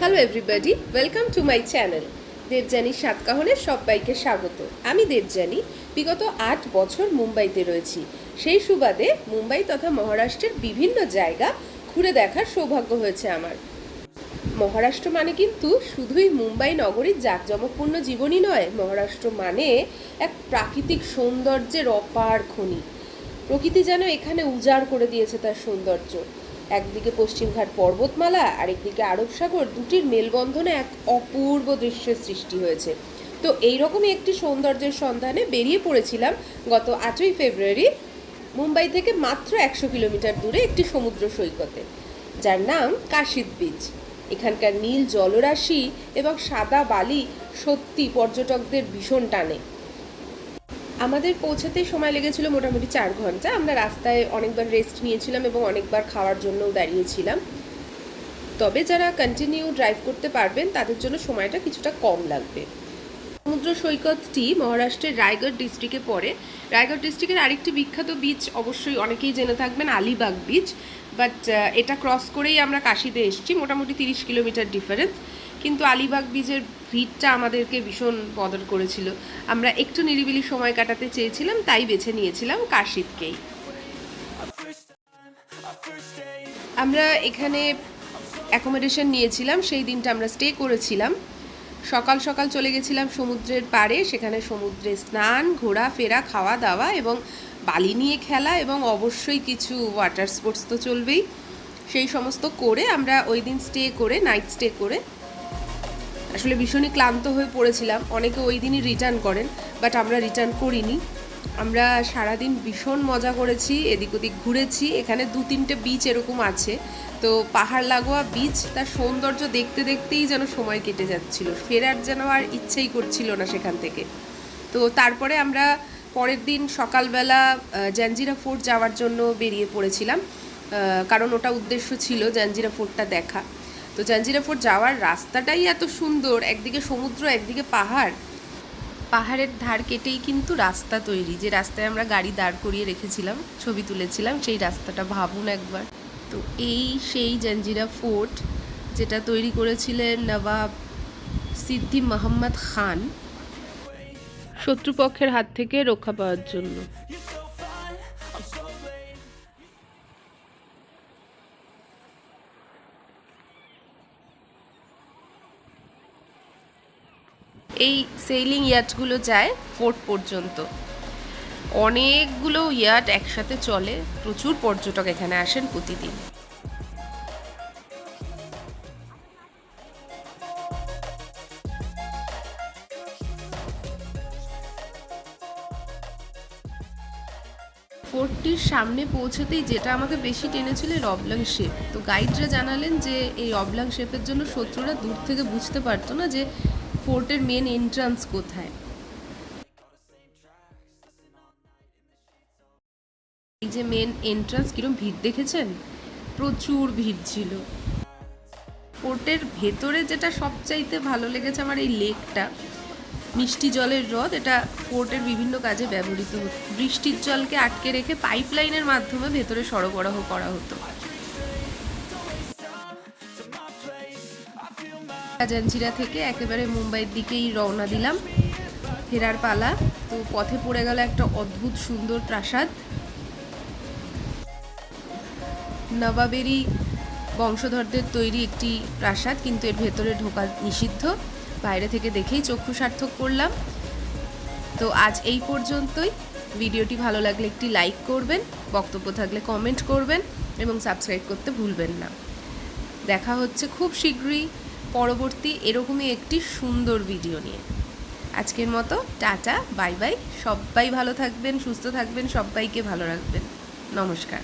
Hello everybody welcome to my channel Debjani সাতকাহনের সবাইকে স্বাগত। আমি দেবযানী। বিগত আট বছর মুম্বাইতে রয়েছি। সেই সুবাদে মুম্বাই তথা মহারাষ্ট্রের বিভিন্ন জায়গা ঘুরে দেখার সৌভাগ্য হয়েছে আমার। মহারাষ্ট্র মানে কিন্তু শুধুই মুম্বাই নগরীর জাঁকজমকপূর্ণ জীবনই নয়, মহারাষ্ট্র মানে এক প্রাকৃতিক সৌন্দর্যের অপার খনি। প্রকৃতি যেন এখানে উজাড় করে দিয়েছে তার সৌন্দর্য। একদিকে পশ্চিমঘাট পর্বতমালা, আরেকদিকে আরব সাগর, দুটির মেলবন্ধনে এক অপূর্ব দৃশ্যের সৃষ্টি হয়েছে। তো এইরকমই একটি সৌন্দর্যের সন্ধানে বেরিয়ে পড়েছিলাম গত আটই ফেব্রুয়ারি মুম্বাই থেকে মাত্র একশো কিলোমিটার দূরে একটি সমুদ্র সৈকতে। যার নাম কাশিদ বিচ। এখানকার নীল জলরাশি এবং সাদা বালি সত্যি পর্যটকদের ভীষণ টানে। আমাদের পৌঁছাতে সময় লেগেছিল মোটামুটি চার ঘণ্টা। আমরা রাস্তায় অনেকবার রেস্ট নিয়েছিলাম এবং অনেকবার খাওয়ার জন্যও দাঁড়িয়েছিলাম। তবে যারা কন্টিনিউ ড্রাইভ করতে পারবেন, তাদের জন্য সময়টা কিছুটা কম লাগবে। সমুদ্র সৈকতটি মহারাষ্ট্রের রায়গড় ডিস্ট্রিক্টে পড়ে। রায়গড় ডিস্ট্রিক্টের আরেকটি বিখ্যাত বিচ অবশ্যই অনেকেই জেনে থাকবেন, আলিবাগ বিচ বাট এটা ক্রস করেই আমরা কাশিতে এসেছি, মোটামুটি তিরিশ কিলোমিটার ডিফারেন্স কিন্তু আলিবাগ বিচের ভিড়টা আমাদেরকে ভীষণ বদল করেছিল। আমরা একটু নিরিবিলি সময় কাটাতে চেয়েছিলাম, তাই বেছে নিয়েছিলাম কাশিদকেই আমরা এখানে অ্যাকোমোডেশন নিয়েছিলাম, সেই দিনটা আমরা স্টে করেছিলাম। সকাল সকাল চলে গেছিলাম সমুদ্রের পাড়ে, সেখানে সমুদ্রে স্নান ঘোরাফেরা খাওয়া দাওয়া এবং বালি নিয়ে খেলা এবং অবশ্যই কিছু ওয়াটার স্পোর্টস তো চলবেই। সেই সমস্ত করে আমরা ওই দিন স্টে করে নাইট স্টে করে আসলে ভীষণই ক্লান্ত হয়ে পড়েছিলাম। অনেকে ওই দিনই রিটার্ন করেন বাট আমরা রিটার্ন করিনি। আমরা সারাদিন ভীষণ মজা করেছি এদিক ওদিক ঘুরেছি। এখানে দু তিনটে বিচ এরকম আছে। তো পাহাড় লাগোয়া বিচ তার সৌন্দর্য দেখতে দেখতেই যেন সময় কেটে যাচ্ছিল। ফেরার যেন আর ইচ্ছেই করছিল না সেখান থেকে। তো তারপরে আমরা পরের দিন সকালবেলা আহ, জাঞ্জিরা ফোর্ট যাওয়ার জন্য বেরিয়ে পড়েছিলাম। কারণ ওটা উদ্দেশ্য ছিল জাঞ্জিরা ফোর্টটা দেখা। তো জাঞ্জিরা ফোর্ট যাওয়ার রাস্তাটাই এত সুন্দর একদিকে সমুদ্র একদিকে পাহাড়। পাহাড়ের ধার কেটেই কিন্তু রাস্তা তৈরি যে রাস্তায় আমরা গাড়ি দাঁড় করিয়ে রেখেছিলাম ছবি তুলেছিলাম সেই রাস্তাটা ভাবুন একবার। তো এই সেই জাঞ্জিরা ফোর্ট যেটা তৈরি করেছিলেন নবাব সিদ্দি মোহাম্মদ খান। শত্রুপক্ষের হাত থেকে রক্ষা পাওয়ার জন্য। এই সেলিং ইয়াটগুলো যায় ফোর্ট পর্যন্ত। অনেকগুলো ইয়াট একসাথে চলে, প্রচুর পর্যটক এখানে আসেন প্রতিদিন। ফোর্টটির সামনে পৌঁছতেই যেটা আমাকে বেশি টেনেছিল এই অবলাং শেপ তো গাইডরা জানালেন যে এই অবলাং শেপের জন্য শত্রুরা দূর থেকে বুঝতে পারতো না যে ফোর্টের মেন এন্ট্রান্স কোথায়? এই যে মেন এন্ট্রান্স কিরম ভিড় দেখেছেন? প্রচুর ভিড় ছিল। ফোর্টের ভেতরে যেটা সবচাইতে ভালো লেগেছে আমার এই লেকটা, মিষ্টি জলের হ্রদ, এটা ফোর্টের বিভিন্ন কাজে ব্যবহৃত হতো। বৃষ্টির জলকে আটকে রেখে পাইপলাইনের মাধ্যমে ভেতরে সরবরাহ করা হতো। জাঞ্জিরা থেকে একেবারে মুম্বাইয়ের দিকেই রওনা দিলাম, ফেরার পালা। তো পথে পড়ে গেল একটা অদ্ভুত সুন্দর প্রাসাদ। নবাবেরই বংশধরদের তৈরি একটি প্রাসাদ, কিন্তু এর ভেতরে ঢোকা নিষিদ্ধ। বাইরে থেকে দেখেই চক্ষু সার্থক করলাম। তো আজ এই পর্যন্তই। ভিডিওটি ভালো লাগলে একটি লাইক করবেন, বক্তব্য থাকলে কমেন্ট করবেন এবং সাবস্ক্রাইব করতে ভুলবেন না। দেখা হচ্ছে খুব শীঘ্রই। পরবর্তী এরকমই একটি সুন্দর ভিডিও নিয়ে। আজকের মতো টাটা বাই বাই সবাই ভালো থাকবেন, সুস্থ থাকবেন, সবাইকে ভালো রাখবেন। নমস্কার।